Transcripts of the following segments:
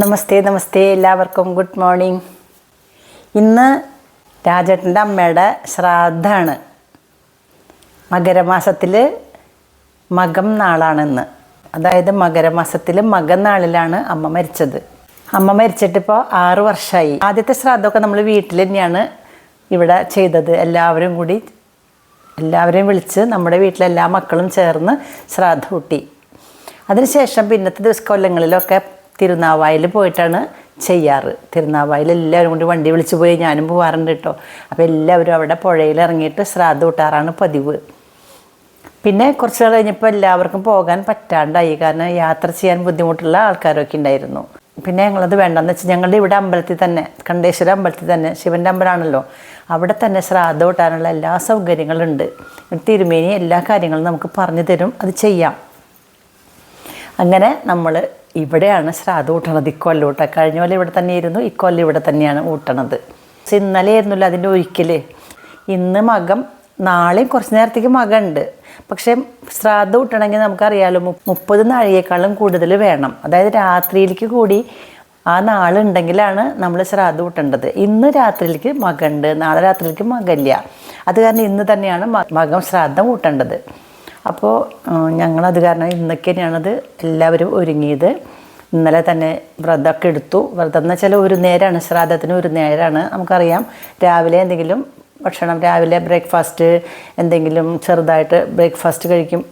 നമസ്തേ നമസ്തേ എല്ലാവർക്കും. Good morning ഇന്ന് രാജേട്ടന്റെ അമ്മയുടെ ശ്രാദ്ധമാണ് മകരമാസത്തിൽ മകം നാളാണെന്ന്. അതായത് മകരമാസത്തിൽ മകനാളിലാണ് അമ്മ മരിച്ചത്. അമ്മ മരിച്ചിട്ടിപ്പോൾ ആറ് വർഷമായി ആദ്യത്തെ ശ്രാദ്ധമൊക്കെ നമ്മൾ വീട്ടിൽ തന്നെയാണ് ഇവിടെ ചെയ്തത്. എല്ലാവരും കൂടി എല്ലാവരെയും വിളിച്ച് നമ്മുടെ വീട്ടിലെ എല്ലാ മക്കളും ചേർന്ന് ശ്രാദ്ധ കൂട്ടി. അതിനുശേഷം പിന്നത്തെ ദിവസ കൊല്ലങ്ങളിലൊക്കെ തിരുനാവായിൽ പോയിട്ടാണ് ചെയ്യാറ്. തിരുനാവായിൽ എല്ലാവരും കൂടി വണ്ടി വിളിച്ചു പോയി ഞാനും പോകാറുണ്ട് കേട്ടോ അപ്പോൾ എല്ലാവരും അവിടെ പുഴയിൽ ഇറങ്ങിയിട്ട് ശ്രാദ്ധ കൂട്ടാറാണ് പതിവ്. പിന്നെ കുറച്ച് നാൾ കഴിഞ്ഞപ്പോൾ എല്ലാവർക്കും പോകാൻ പറ്റാണ്ടായി. കാരണം യാത്ര ചെയ്യാൻ ബുദ്ധിമുട്ടുള്ള ആൾക്കാരൊക്കെ ഉണ്ടായിരുന്നു. പിന്നെ ഞങ്ങളത് വേണ്ടെന്ന് വെച്ചാൽ ഞങ്ങളുടെ ഇവിടെ അമ്പലത്തിൽ തന്നെ കണ്ടേശ്വര അമ്പലത്തിൽ തന്നെ ശിവന്റെ അമ്പലമാണല്ലോ. അവിടെ തന്നെ ശ്രാദ്ധ കൂട്ടാനുള്ള എല്ലാ സൗകര്യങ്ങളുണ്ട്. തിരുമേനി എല്ലാ കാര്യങ്ങളും നമുക്ക് പറഞ്ഞു തരും. അത് ചെയ്യാം. അങ്ങനെ നമ്മൾ ഇവിടെയാണ് ശ്രാദ്ധ ഊട്ടണത് ഇക്കൊല്ലം കഴിഞ്ഞ കൊല്ലം ഇവിടെ തന്നെയായിരുന്നു ഇക്കൊല്ലം ഇവിടെ തന്നെയാണ് ഊട്ടണത്. ഇന്നലെ ആയിരുന്നല്ലോ അതിന്റെ ഒരിക്കൽ ഇന്ന് മകം നാളെയും കുറച്ച് നേരത്തേക്ക് മകമുണ്ട് പക്ഷേ ശ്രാദ്ധ ഊട്ടണമെങ്കിൽ നമുക്കറിയാലോ മുപ്പത് നാഴികേക്കാളും കൂടുതൽ വേണം. അതായത് രാത്രിയിലേക്ക് കൂടി ആ നാളുണ്ടെങ്കിലാണ് നമ്മൾ ശ്രാദ്ധ ഊട്ടേണ്ടത്. ഇന്ന് രാത്രിയിലേക്ക് മകമുണ്ട് നാളെ രാത്രിയിലേക്ക് മകല്ല അത് കാരണം ഇന്ന് തന്നെയാണ് മകം ശ്രാദ്ധം ഊട്ടേണ്ടത്. അപ്പോൾ ഞങ്ങളത് കാരണം ഇന്നൊക്കെ തന്നെയാണത് എല്ലാവരും ഒരുങ്ങിയത്. ഇന്നലെ തന്നെ വ്രതമൊക്കെ എടുത്തു. വ്രതം എന്ന് വെച്ചാൽ ഒരു നേരമാണ് ശ്രാദ്ധത്തിന് ഒരു നേരമാണ് നമുക്കറിയാം. രാവിലെ എന്തെങ്കിലും ഭക്ഷണം രാവിലെ ബ്രേക്ക്ഫാസ്റ്റ് എന്തെങ്കിലും ചെറുതായിട്ട് ബ്രേക്ക്ഫാസ്റ്റ് കഴിക്കും.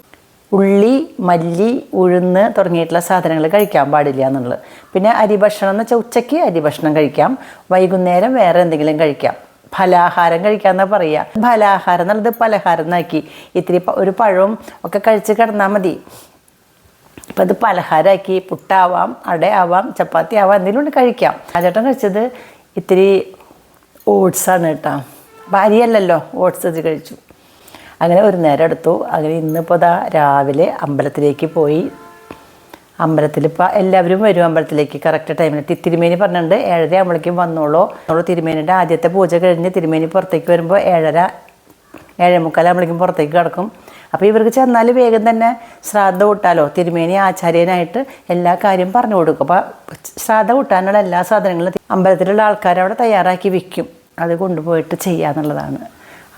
ഉള്ളി മല്ലി ഉഴുന്ന് തുടങ്ങിയിട്ടുള്ള സാധനങ്ങൾ കഴിക്കാൻ പാടില്ല എന്നുള്ളത്. പിന്നെ അരി ഭക്ഷണം എന്ന് വെച്ചാൽ ഉച്ചയ്ക്ക് അരി ഭക്ഷണം കഴിക്കാം. വൈകുന്നേരം വേറെ എന്തെങ്കിലും കഴിക്കാം. ഫലാഹാരം കഴിക്കാന്നാ പറയുക ഫലാഹാരം എന്നുള്ളത് പലഹാരം എന്നാക്കി. ഇത്തിരി ഒരു പഴവും ഒക്കെ കഴിച്ച് കിടന്നാൽ മതി. അപ്പം അത് പലഹാരമാക്കി പുട്ടാവാം ആവാം ചപ്പാത്തി ആവാം എന്തെങ്കിലും കൊണ്ട് കഴിക്കാം. രാജേട്ടൻ കഴിച്ചത് ഇത്തിരി ഓട്സാണ് കേട്ടോ. അപ്പം ഓട്സ് ഇത് കഴിച്ചു. അങ്ങനെ ഒരു നേരം എടുത്തു. അങ്ങനെ ഇന്നിപ്പോൾ ദാ രാവിലെ അമ്പലത്തിലേക്ക് പോയി അമ്പലത്തിൽ ഇപ്പോൾ എല്ലാവരും വരും അമ്പലത്തിലേക്ക്. കറക്റ്റ് ടൈമിൽ തിരുമേനി പറഞ്ഞിട്ടുണ്ട് ഏഴര ആകുമ്പോഴേക്കും വന്നോളൂ. നമ്മൾ തിരുമേനിയുടെ ആദ്യത്തെ പൂജ കഴിഞ്ഞ് തിരുമേനി പുറത്തേക്ക് വരുമ്പോൾ ഏഴര ഏഴേ മുക്കാലാകുമ്പോഴേക്കും പുറത്തേക്ക് കിടക്കും. അപ്പോൾ ഇവർക്ക് ചെന്നാൽ വേഗം തന്നെ ശ്രാദ്ധ കൂട്ടാലോ. തിരുമേനി ആചാര്യനായിട്ട് എല്ലാ കാര്യവും പറഞ്ഞു കൊടുക്കും. അപ്പോൾ ശ്രാദ്ധ കൂട്ടാനുള്ള എല്ലാ സാധനങ്ങളും അമ്പലത്തിലുള്ള ആൾക്കാർ അവിടെ തയ്യാറാക്കി വിൽക്കും അത് കൊണ്ടുപോയിട്ട് ചെയ്യാന്നുള്ളതാണ്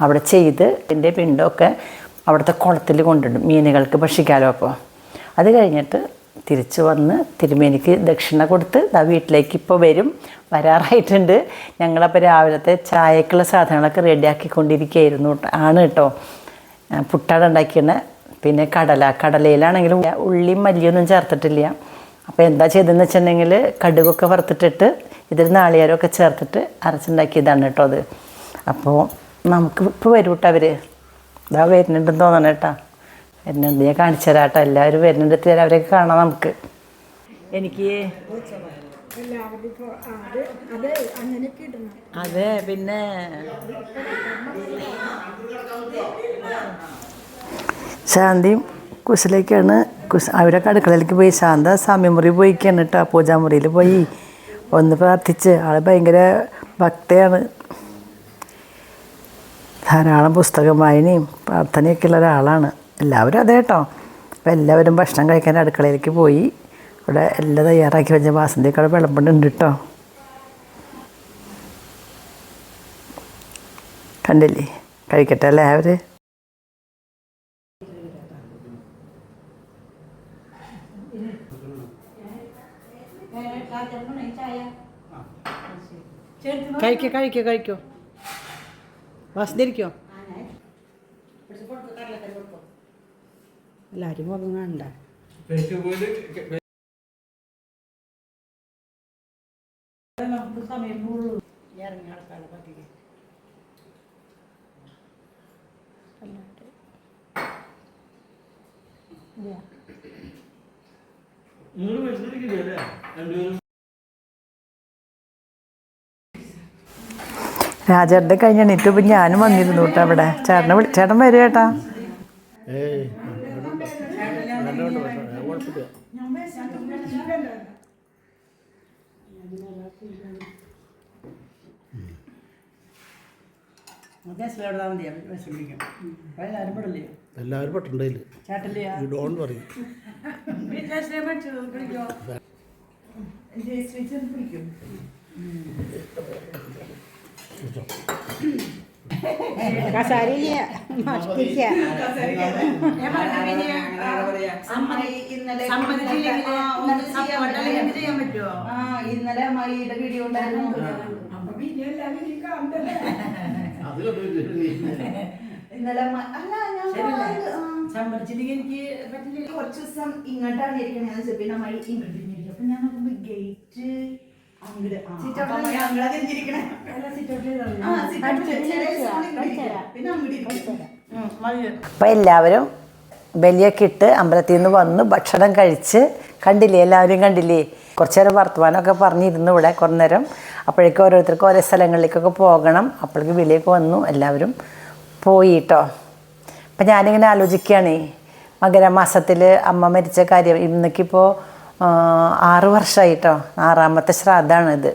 അവിടെ ചെയ്ത് ഇതിന്റെ പിണ്ടമൊക്കെ അവിടുത്തെ കുളത്തിൽ കൊണ്ടിടും മീനുകൾക്ക് ഭക്ഷിക്കാലോ അപ്പോൾ അത് കഴിഞ്ഞിട്ട് തിരിച്ചു വന്ന് തിരുമേനിക്ക് ദക്ഷിണ കൊടുത്ത് ദാ വീട്ടിലേക്ക് ഇപ്പോൾ വരും. വരാറായിട്ടുണ്ട്. ഞങ്ങളപ്പോൾ രാവിലത്തെ ചായക്കുള്ള സാധനങ്ങളൊക്കെ റെഡിയാക്കിക്കൊണ്ടിരിക്കുകയായിരുന്നു. ആണ് കേട്ടോ പുട്ടാണ് ഉണ്ടാക്കിയത് പിന്നെ കടല. കടലയിലാണെങ്കിലും ഉള്ളിയും മല്ലിയൊന്നും ചേർത്തിട്ടില്ല. അപ്പോൾ എന്താ ചെയ്തതെന്ന് വെച്ചിട്ടുണ്ടെങ്കിൽ കടുകൊക്കെ വറുത്തിട്ടിട്ട് ഇതിൽ നാളികേരമൊക്കെ ചേർത്തിട്ട് അരച്ചുണ്ടാക്കിയതാണ് കേട്ടോ അത്. അപ്പോൾ നമുക്ക് ഇപ്പോൾ വരും കേട്ടോ അവർ ഇതാ വരുന്നുണ്ടെന്ന് തോന്നണം കേട്ടോ വരുന്നുണ്ട് ഞാൻ കാണിച്ചു തരാട്ടോ എല്ലാവരും വരുന്നുണ്ട് തരാം അവരെയൊക്കെ കാണാം നമുക്ക്. എനിക്ക് അതെ പിന്നെ ശാന്തിയും കുശലേക്കാണ് കുശ അവരൊക്കെ അടുക്കളയിലേക്ക് പോയി. ശാന്ത സമയമുറി പോയിക്കാണ് കേട്ടോ പൂജാമുറിയിൽ പോയി. ഒന്ന് പ്രാർത്ഥിച്ച്. ആൾ ഭയങ്കര ഭക്തയാണ്. ധാരാളം പുസ്തകം വായനയും പ്രാർത്ഥനയൊക്കെ ഉള്ള ഒരാളാണ്. എല്ലാവരും അതെ കേട്ടോ. അപ്പോൾ എല്ലാവരും ഭക്ഷണം കഴിക്കാൻ അടുക്കളയിലേക്ക് പോയി. ഇവിടെ എല്ലാം തയ്യാറാക്കി വെച്ച അവിടെ വിളമ്പുന്നുണ്ട് കേട്ടോ. കണ്ടില്ലേ? കഴിക്കട്ടെ അല്ലേ അവർ കഴിക്കോ കഴിക്കോ കഴിക്കോ. വാസന്തിരിക്കോ എല്ലാവരും ഒന്നും വേണ്ട നമുക്ക് സമയം പോകുള്ളൂ ഇറങ്ങി നടക്കാനുള്ള പതിവ് രാജാരുടെ കഴിഞ്ഞ എണീറ്റ് ഞാനും വന്നിരുന്നു കേട്ടോ അവിടെ. ചേട്ടനെ വിളി ചേട്ടൻ വരും ചേട്ടാ. എല്ലാവരും യു ഡോണ്ട് പറയും കസാരയില്ല ആ ഇന്നലെ അമ്മായിയുടെ വീഡിയോ ഉണ്ടായിരുന്നു. ഇന്നലെ അല്ല ഞാൻ സമ്മതിച്ചില്ലെങ്കിൽ എനിക്ക് പറ്റില്ല കുറച്ച് ദിവസം ഇങ്ങോട്ടാണ് ഇരിക്കണേന്ന് വെച്ചാൽ പിന്നെ അമ്മായി ഇങ്ങോട്ട് അപ്പൊ ഞാൻ നോക്കുമ്പോ ഗേറ്റ് അപ്പൊ എല്ലാവരും ബലിയൊക്കെ ഇട്ട് അമ്പലത്തിൽ നിന്ന് വന്ന് ഭക്ഷണം കഴിച്ച് കണ്ടില്ലേ എല്ലാവരും കണ്ടില്ലേ? കുറച്ച് നേരം വർത്തമാനമൊക്കെ പറഞ്ഞിരുന്നു ഇവിടെ കുറേ നേരം. അപ്പോഴേക്കും ഓരോരുത്തർക്ക് ഓരോ സ്ഥലങ്ങളിലേക്കൊക്കെ പോകണം. അപ്പോഴേക്ക് ബലിയൊക്കെ വന്നു. എല്ലാവരും പോയി കേട്ടോ അപ്പം ഞാനിങ്ങനെ ആലോചിക്കുകയാണേ. മകരമാസത്തിൽ അമ്മ മരിച്ച കാര്യം. ഇന്നേക്കിപ്പോൾ ആറ് വർഷമായിട്ടോ ആറാമത്തെ ശ്രാദ്ധമാണ് ഇത്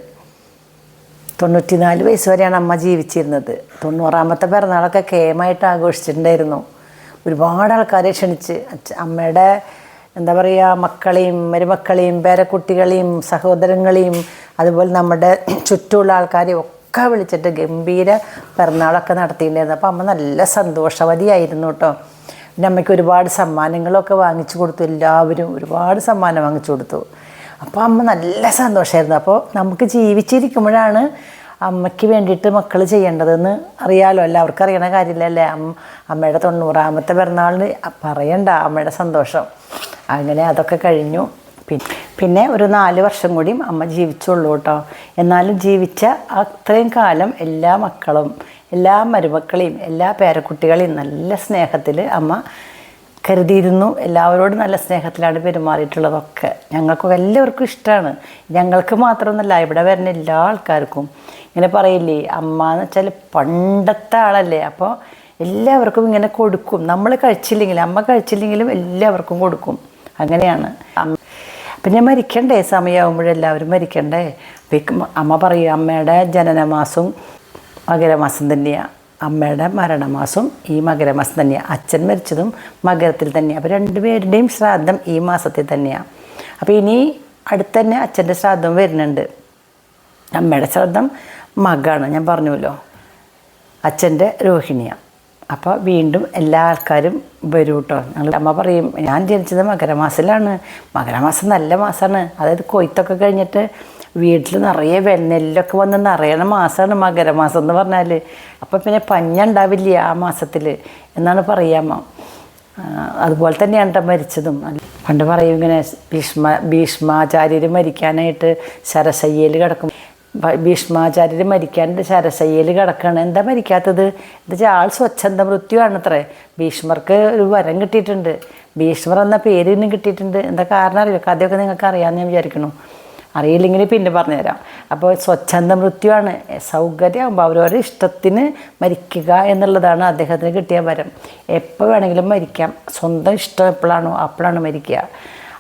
തൊണ്ണൂറ്റിനാല് വയസ്സ് വരെയാണ് അമ്മ ജീവിച്ചിരുന്നത്. തൊണ്ണൂറാമത്തെ പിറന്നാളൊക്കെ കേമായിട്ട് ആഘോഷിച്ചിട്ടുണ്ടായിരുന്നു. ഒരുപാട് ആൾക്കാരെ ക്ഷണിച്ച്. അമ്മയുടെ എന്താ പറയുക മക്കളെയും മരുമക്കളെയും പേരക്കുട്ടികളെയും സഹോദരങ്ങളെയും അതുപോലെ നമ്മുടെ ചുറ്റുമുള്ള ആൾക്കാരെയും ഒക്കെ വിളിച്ചിട്ട് ഗംഭീര പിറന്നാളൊക്കെ നടത്തിയിട്ടുണ്ടായിരുന്നു. അപ്പോൾ അമ്മ നല്ല സന്തോഷവതിയായിരുന്നു കേട്ടോ. പിന്നെ അമ്മയ്ക്ക് ഒരുപാട് സമ്മാനങ്ങളൊക്കെ വാങ്ങിച്ചു കൊടുത്തു. എല്ലാവരും ഒരുപാട് സമ്മാനം വാങ്ങിച്ചു കൊടുത്തു. അപ്പോൾ അമ്മ നല്ല സന്തോഷമായിരുന്നു അപ്പോൾ നമുക്ക് ജീവിച്ചിരിക്കുമ്പോഴാണ് അമ്മയ്ക്ക് വേണ്ടിയിട്ട് മക്കൾ ചെയ്യേണ്ടതെന്ന് അറിയാലോ. എല്ലാവർക്കും അറിയണ കാര്യമില്ലല്ലേ? അമ്മ അമ്മയുടെ തൊണ്ണൂറാമത്തെ പിറന്നാളിന് പറയണ്ട അമ്മയുടെ സന്തോഷം. അങ്ങനെ അതൊക്കെ കഴിഞ്ഞു. പിന്നെ പിന്നെ ഒരു നാല് വർഷം കൂടിയും അമ്മ ജീവിച്ചുള്ളൂ കേട്ടോ. എന്നാലും ജീവിച്ച അത്രയും കാലം എല്ലാ മക്കളും എല്ലാ മരുമക്കളെയും എല്ലാ പേരക്കുട്ടികളെയും നല്ല സ്നേഹത്തിൽ അമ്മ കരുതിയിരുന്നു. എല്ലാവരോടും നല്ല സ്നേഹത്തിലാണ് പെരുമാറിയിട്ടുള്ളതൊക്കെ. ഞങ്ങൾക്ക് എല്ലാവർക്കും ഇഷ്ടമാണ് ഞങ്ങൾക്ക് മാത്രമൊന്നുമല്ല ഇവിടെ വരുന്ന എല്ലാ ആൾക്കാർക്കും. ഇങ്ങനെ പറയില്ലേ അമ്മ എന്ന് വെച്ചാൽ പണ്ടത്തെ ആളല്ലേ. അപ്പോൾ എല്ലാവർക്കും ഇങ്ങനെ കൊടുക്കും. നമ്മൾ കഴിച്ചില്ലെങ്കിലും അമ്മ കഴിച്ചില്ലെങ്കിലും എല്ലാവർക്കും കൊടുക്കും. അങ്ങനെയാണ്. പിന്നെ മരിക്കണ്ടേ? സമയമാകുമ്പോഴെല്ലാവരും മരിക്കണ്ടേ? അമ്മ പറയും അമ്മയുടെ ജനനമാസവും മകരമാസം തന്നെയാണ് അമ്മയുടെ മരണമാസം ഈ മകരമാസം തന്നെയാണ് അച്ഛൻ മരിച്ചതും മകരത്തിൽ തന്നെയാണ് അപ്പോൾ രണ്ടുപേരുടെയും ശ്രാദ്ധം ഈ മാസത്തിൽ തന്നെയാണ് അപ്പോൾ ഇനി അടുത്ത് തന്നെ അച്ഛന്റെ ശ്രാദ്ധം വരുന്നുണ്ട്. അമ്മയുടെ ശ്രാദ്ധം മകാണ്. ഞാൻ പറഞ്ഞുവല്ലോ. അച്ഛന്റെ രോഹിണിയാണ് അപ്പോൾ വീണ്ടും എല്ലാ ആൾക്കാരും വരും കേട്ടോ ഞങ്ങൾ അമ്മ പറയും ഞാൻ ജനിച്ചത് മകരമാസത്തിലാണ്. മകരമാസം നല്ല മാസമാണ് അതായത് കൊയ്ത്തൊക്കെ കഴിഞ്ഞിട്ട് വീട്ടിൽ നിറയെ വെണ്ണെല്ലൊക്കെ വന്ന് നിറയണ മാസമാണ് മകരമാസം എന്ന് പറഞ്ഞാൽ അപ്പം പിന്നെ പഞ്ഞ ഉണ്ടാവില്ല ആ മാസത്തിൽ എന്നാണ് പറയാമ അതുപോലെ തന്നെയാണ് മരിച്ചതും. പണ്ട് പറയും ഇങ്ങനെ ഭീഷ്മ ഭീഷ്മാചാര്യർ മരിക്കാനായിട്ട് ശരശയ്യയിൽ കിടക്കും. ഭീഷ്മാചാര്യർ മരിക്കാനായിട്ട് ശരശയ്യയിൽ കിടക്കുകയാണ് എന്താ മരിക്കാത്തത്? എന്താ ആൾ സ്വച്ഛന്ത മൃത്യുവാണ് അത്രേ ഭീഷ്മർക്ക് ഒരു വരം കിട്ടിയിട്ടുണ്ട്. ഭീഷ്മർ എന്ന പേരിനും കിട്ടിയിട്ടുണ്ട്. എന്താ കാരണം അറിയോ കഥയൊക്കെ നിങ്ങൾക്ക് അറിയാമെന്ന് ഞാൻ വിചാരിക്കുന്നു. അറിയില്ലെങ്കിൽ പിന്നെ പറഞ്ഞുതരാം. അപ്പോൾ സ്വച്ഛന്ത മൃത്യുവാണ്. സൗകര്യമാകുമ്പോൾ അവരവരുടെ ഇഷ്ടത്തിന് മരിക്കുക എന്നുള്ളതാണ് അദ്ദേഹത്തിന് കിട്ടിയ വരം. എപ്പോൾ വേണമെങ്കിലും മരിക്കാം. സ്വന്തം ഇഷ്ടം എപ്പോഴാണോ അപ്പോഴാണ് മരിക്കുക.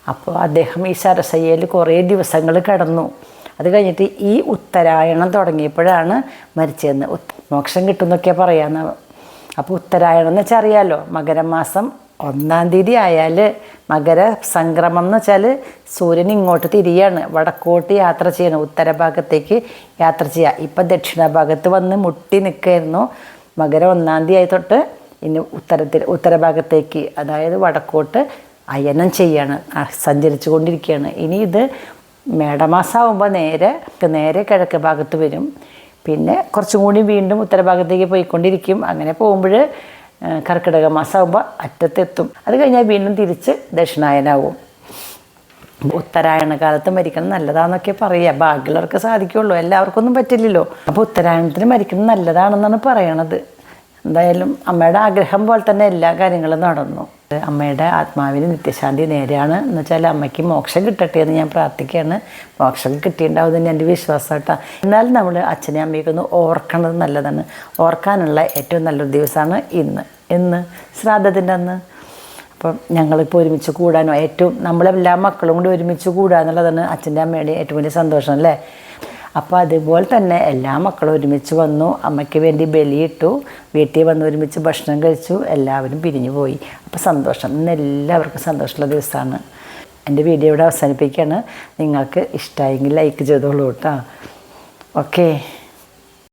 അപ്പോൾ അദ്ദേഹം ഈ സരസയ്യയിൽ കുറേ ദിവസങ്ങൾ കടന്നു. അത് കഴിഞ്ഞിട്ട് ഈ ഉത്തരായണം തുടങ്ങിയപ്പോഴാണ് മരിച്ചതെന്ന്. മോക്ഷം കിട്ടുമെന്നൊക്കെയാണ് പറയാമെന്ന് അപ്പോൾ ഉത്തരായണം എന്ന് വെച്ചാൽ അറിയാമല്ലോ മകരമാസം ഒന്നാം തീയതി ആയാൽ മകര സംക്രമം എന്ന് വെച്ചാൽ സൂര്യൻ ഇങ്ങോട്ട് തിരിയാണ്. വടക്കോട്ട് യാത്ര ചെയ്യണം. ഉത്തരഭാഗത്തേക്ക് യാത്ര ചെയ്യുക ഇപ്പം ദക്ഷിണ ഭാഗത്ത് വന്ന് മുട്ടി നിൽക്കുകയായിരുന്നു മകര ഒന്നാം തീയതി ആയി തൊട്ട് ഇനി ഉത്തരത്തിൽ ഉത്തരഭാഗത്തേക്ക് അതായത് വടക്കോട്ട് അയനം ചെയ്യാണ്. സഞ്ചരിച്ചു കൊണ്ടിരിക്കുകയാണ്. ഇനി ഇത് മേടമാസമാകുമ്പോൾ നേരെ നേരെ കിഴക്ക് ഭാഗത്ത് വരും. പിന്നെ കുറച്ചും കൂടി വീണ്ടും ഉത്തരഭാഗത്തേക്ക് പോയിക്കൊണ്ടിരിക്കും. അങ്ങനെ പോകുമ്പോൾ കർക്കിടക മാസമാകുമ്പോൾ അറ്റത്തെത്തും. അത് കഴിഞ്ഞാൽ വീണ്ടും തിരിച്ച് ദക്ഷിണായനാവും. ഉത്തരായണ കാലത്ത് മരിക്കണം നല്ലതാണെന്നൊക്കെ പറയുക ബാക്കിയുള്ളവർക്ക് സാധിക്കുള്ളൂ. എല്ലാവർക്കൊന്നും പറ്റില്ലല്ലോ. അപ്പോൾ ഉത്തരായണത്തിന് മരിക്കണം നല്ലതാണെന്നാണ് പറയണത്. എന്തായാലും അമ്മയുടെ ആഗ്രഹം പോലെ തന്നെ എല്ലാ കാര്യങ്ങളും നടന്നു. അമ്മയുടെ ആത്മാവിന് നിത്യശാന്തി നേരെയാണ്. എന്ന് വെച്ചാൽ അമ്മയ്ക്ക് മോക്ഷം കിട്ടട്ടെ എന്ന് ഞാൻ പ്രാർത്ഥിക്കുകയാണ്. മോക്ഷം കിട്ടിയിട്ടുണ്ടാവും എന്ന് എന്റെ കേട്ടോ. എന്നാലും നമ്മൾ അച്ഛനെ അമ്മയൊക്കെ ഒന്ന് ഓർക്കണത് നല്ലതാണ്. ഓർക്കാനുള്ള ഏറ്റവും നല്ലൊരു ദിവസമാണ് ഇന്ന്. ഇന്ന് ശ്രാദ്ധത്തിന്റെ അന്ന്. അപ്പം ഞങ്ങളിപ്പോൾ ഒരുമിച്ച് കൂടാനോ ഏറ്റവും നമ്മളെല്ലാ മക്കളും കൂടി ഒരുമിച്ച് കൂടുക എന്നുള്ളതാണ് അച്ഛന്റെ അമ്മയുടെ ഏറ്റവും വലിയ സന്തോഷം അല്ലേ? അപ്പോൾ അതുപോലെ തന്നെ എല്ലാ മക്കളും ഒരുമിച്ച് വന്നു. അമ്മയ്ക്ക് വേണ്ടി ബലിയിട്ടു വീട്ടിൽ വന്ന് ഒരുമിച്ച് ഭക്ഷണം കഴിച്ചു എല്ലാവരും പിരിഞ്ഞു പോയി. അപ്പോൾ സന്തോഷം. ഇന്ന് എല്ലാവർക്കും സന്തോഷമുള്ള ദിവസമാണ്. എന്റെ വീഡിയോ ഇവിടെ അവസാനിപ്പിക്കുകയാണ്. നിങ്ങൾക്ക് ഇഷ്ടമായെങ്കിൽ ലൈക്ക് ചെയ്തോളൂ കേട്ടോ. ഓക്കേ